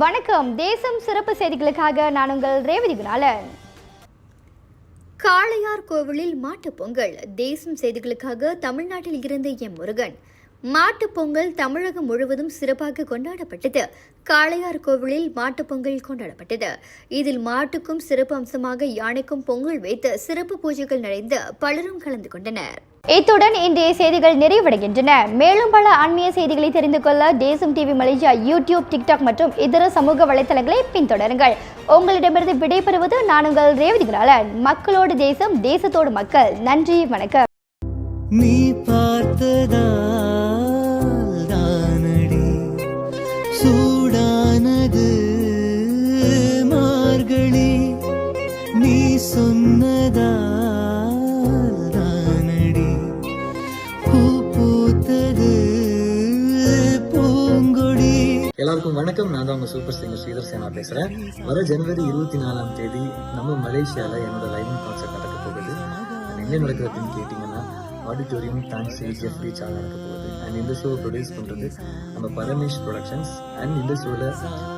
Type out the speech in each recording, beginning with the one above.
வணக்கம். தேசம் சிறப்பு செய்திகளுக்காக நான் உங்கள் ரேவதி குணாலன். காளையார் கோவிலில் மாட்டுப்பொங்கல் தேசம் செய்திகளுக்காக தமிழ்நாட்டில் இருந்த எம் முருகன். மாட்டுப் பொங்கல் தமிழகம் முழுவதும் சிறப்பாக கொண்டாடப்பட்டது. காளையார் கோவிலில் மாட்டுப் பொங்கல் கொண்டாடப்பட்டது. இதில் மாட்டுக்கும் சிறப்பு அம்சமாக யானைக்கும் பொங்கல் வைத்து சிறப்பு பூஜைகள் நடந்து பலரும் கலந்து கொண்டனர். இத்துடன் இன்றைய செய்திகள் நிறைவடைகின்றன. மேலும் பல ஆன்மீக செய்திகளை தெரிந்து கொள்ள தேசம் டிவி மலேசியா யூடியூப் டிக்டாக் மற்றும் இதர சமூக வலைத்தளங்களை பின்தொடருங்கள். உங்களிடமிருந்து விடைபெறுவது நான் உங்கள் ரேவதிகளாளன் மக்களோடு தேசம் தேசத்தோடு மக்கள். நன்றி வணக்கம். நீ பார்த்ததா? வணக்கம் நான் தான் உங்க சூப்பர் சிங்கர் ஸ்ரீதர் சேனா பேசுறேன். வர ஜனவரி இருபத்தி நாலாம் தேதி நம்ம மலேசியால என்னோட லைவ் கான்சர்ட் நடக்க போகுது. என்ன எங்க நடக்கிறதுன்னு கேட்டீங்கன்னா ஆடிட்டோரியம் டான்ஸ் ஜெஃப் ரீச்சாக நடக்க போகுது. அண்ட் இந்த ஷோ ப்ரொடியூஸ் பண்றது நம்ம பரமேஷ் ப்ரொடக்ஷன்ஸ் அண்ட் இந்த ஷோல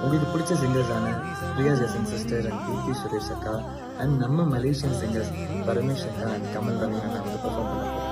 உங்களுக்கு பிடிச்ச சிங்கர்ஸான பிரியா ஜெசன் சிஸ்டர் அண்ட் கீர்த்தி சுரேஷ் அக்கா. அண்ட் நம்ம மலேசியன் சிங்கர்ஸ் பரமேஷ் அக்கா அண்ட் கமல் ரவி அண்ணா வந்து பெர்ஃபார்ம் பண்ண போறாங்க.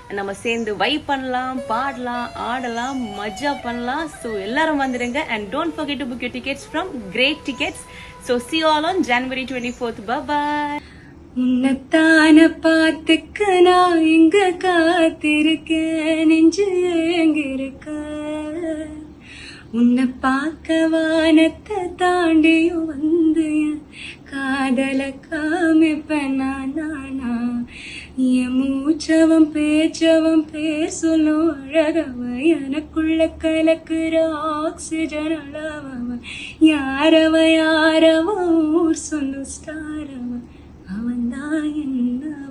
நம்ம சேர்ந்து வைப் பண்ணலாம் பாடலாம் ஆடலாம் மஜா பண்ணலாம். ஸோ எல்லாரும் வந்துடுங்க and don't forget to book your tickets from great tickets so see all on January twenty fourth bye உன்னைத்தான பார்த்துக்க நான் இங்க காத்திருக்கேன். நெஞ்சு எங்கிருக்க உன்னை பார்க்க வானத்தை தாண்டியும் வந்து காதல என் பேச்சவம் பேசணும் பேசலும் அழகவ எனக்குள்ள கலக்குற ஆக்சிஜன் அளவவன். யாரவ யாரவ ஊர் சொல்லும் ஸ்டாரவன் அவன்தான் என்னவனா